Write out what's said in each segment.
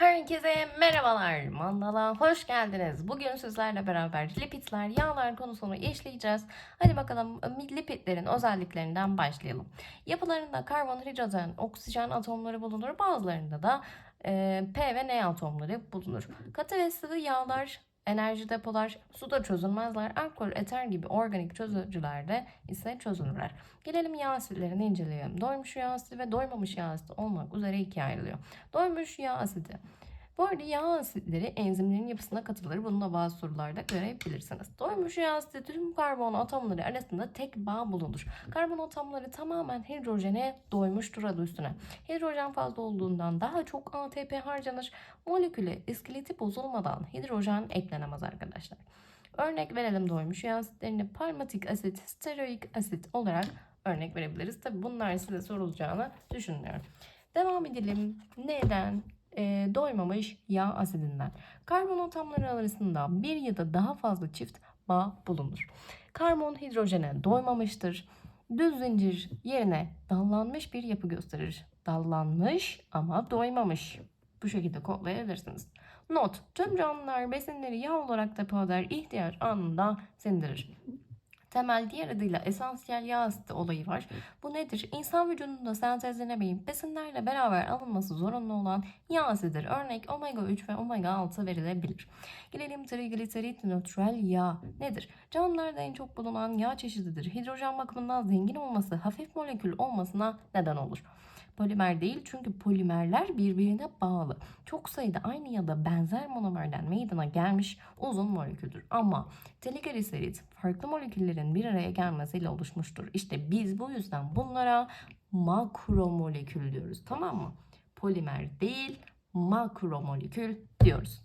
Herkese merhabalar. Mandala hoş geldiniz. Bugün sizlerle beraber lipidler, yağlar konusunu işleyeceğiz. Hadi bakalım lipidlerin özelliklerinden başlayalım. Yapılarında karbon, hidrojen, oksijen atomları bulunur. Bazılarında da e, P ve N atomları bulunur. Katı ve sıvı yağlar enerji depolar, suda çözülmezler, alkol, eter gibi organik çözücülerde ise çözülürler. Gelelim yağ asitlerini inceleyelim. Doymuş yağ asidi ve doymamış yağ asidi olmak üzere ikiye ayrılıyor. Doymuş yağ asidi. Bu arada yağ asitleri enzimlerin yapısına katılır. Bunu da bazı sorularda görebilirsiniz. Doymuş yağ asidi tüm karbon atomları arasında tek bağ bulunur. Karbon atomları tamamen hidrojene doymuştur adı üstüne. Hidrojen fazla olduğundan daha çok ATP harcanır. Moleküle iskeleti bozulmadan hidrojen eklenemez arkadaşlar. Örnek verelim doymuş yağ asitlerini palmatik asit, stearoik asit olarak örnek verebiliriz. Tabi bunlar size sorulacağını düşünmüyorum. Devam edelim. Neden? E, doymamış yağ asidinden. Karbon atomları arasında bir ya da daha fazla çift bağ bulunur. Karbon hidrojene doymamıştır. Düz zincir yerine dallanmış bir yapı gösterir. Dallanmış ama doymamış. Bu şekilde kodlayabilirsiniz. Not. Tüm canlılar besinleri yağ olarak depo eder, ihtiyaç anında sindirir. Temel diğer adıyla esansiyel yağ asidi olayı var. Bu nedir? İnsan vücudunda sentezlenemeyip besinlerle beraber alınması zorunlu olan yağ asididir. Örnek omega 3 ve omega 6 verilebilir. Gelelim trigliserit nötral yağ nedir? Canlılarda en çok bulunan yağ çeşididir. Hidrojen bakımından zengin olması hafif molekül olmasına neden olur. Polimer değil çünkü polimerler birbirine bağlı. Çok sayıda aynı ya da benzer monomerden meydana gelmiş uzun moleküldür. Ama trigliserit farklı moleküllerin bir araya gelmesiyle oluşmuştur. İşte biz bu yüzden bunlara makromolekül diyoruz. Tamam mı? Polimer değil makromolekül diyoruz.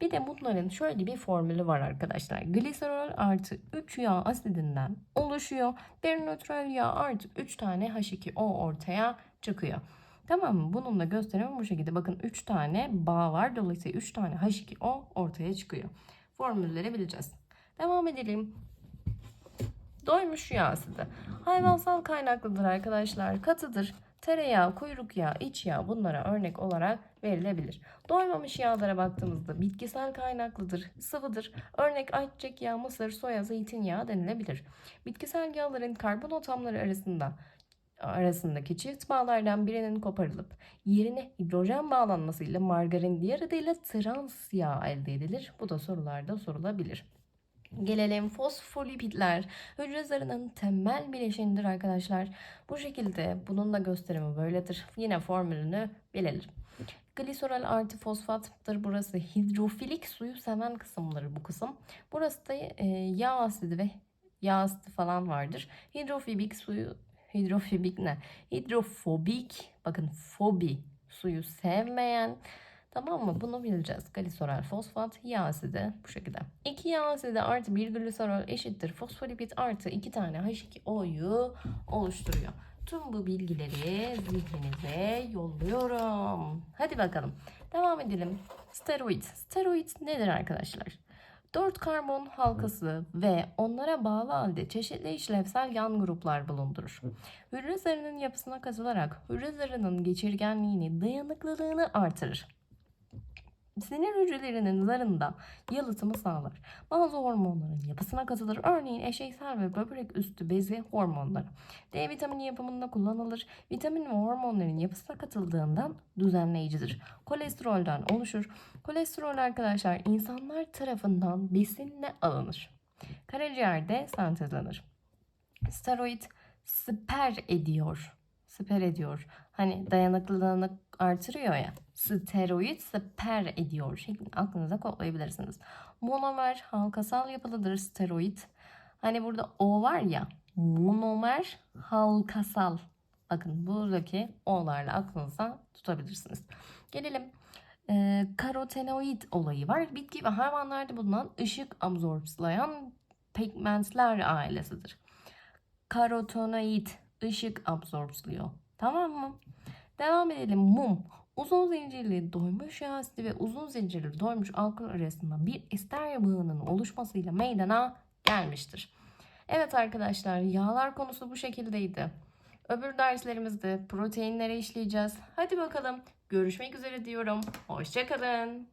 Bir de bunların şöyle bir formülü var arkadaşlar. Gliserol artı 3 yağ asidinden oluşuyor. Bir nötral yağ artı 3 tane H2O ortaya çıkıyor. Tamam mı? Bunun da gösterimi bu şekilde. Bakın 3 tane bağ var. Dolayısıyla 3 tane H2O ortaya çıkıyor. Formülleri bileceğiz. Devam edelim. Doymuş yağ asidi. Hayvansal kaynaklıdır arkadaşlar. Katıdır. Tereyağı, kuyruk yağı, iç yağ bunlara örnek olarak verilebilir. Doymamış yağlara baktığımızda bitkisel kaynaklıdır, sıvıdır. Örnek ayçiçek yağı, mısır, soya, zeytinyağı denilebilir. Bitkisel yağların karbon atomları arasında arasındaki çift bağlardan birinin koparılıp yerine hidrojen bağlanmasıyla margarin diğer adıyla trans yağ elde edilir. Bu da sorularda sorulabilir. Gelelim fosfolipidler. Hücre zarının temel bileşenidir arkadaşlar. Bu şekilde bunun da gösterimi böyledir. Yine formülünü bilelim. Gliserol artı fosfattır. Burası hidrofilik suyu seven kısımları bu kısım. Burası da e, yağ asidi ve yağ asidi falan vardır. Hidrofobik suyu hidrofobik ne? Hidrofobik bakın fobi suyu sevmeyen Tamam mı? Bunu bileceğiz. Gliserol fosfat yağ asidi bu şekilde. 2 yağ asidi artı 1 gliserol eşittir fosfolipid artı 2 tane H2O'yu oluşturuyor. Tüm bu bilgileri zihninize yolluyorum. Hadi bakalım. Devam edelim. Steroid. Steroid nedir arkadaşlar? 4 karbon halkası ve onlara bağlı halde çeşitli işlevsel yan gruplar bulundurur. Hücre zarının yapısına katılarak hücre zarının geçirgenliğini, dayanıklılığını artırır. Sinir hücrelerinin zarında yalıtımı sağlar. Bazı hormonların yapısına katılır. Örneğin eşeysel ve böbrek üstü bezi hormonları. D vitamini yapımında kullanılır. Vitamin ve hormonların yapısına katıldığından düzenleyicidir. Kolesterolden oluşur. Kolesterol arkadaşlar insanlar tarafından besinle alınır. Karaciğerde sentezlenir. Steroid siper ediyor. Siper ediyor. Hani dayanıklılığını artırıyor ya. Steroid siper ediyor şeklinde aklınıza kodlayabilirsiniz. Monomer halkasal yapılıdır steroid. Hani burada O var ya monomer halkasal. Bakın buradaki O'larla aklınıza tutabilirsiniz. Gelelim e, karotenoid olayı var. Bitki ve hayvanlarda bulunan ışık absorpslayan pigmentler ailesidir. Karotenoid ışık absorpsluyor. Tamam mı? Devam edelim. Mum. Uzun zincirli doymuş yağ asidi ve uzun zincirli doymuş alkol arasında bir ester bağının oluşmasıyla meydana gelmiştir. Evet arkadaşlar yağlar konusu bu şekildeydi. Öbür derslerimizde proteinleri işleyeceğiz. Hadi bakalım görüşmek üzere diyorum. Hoşçakalın.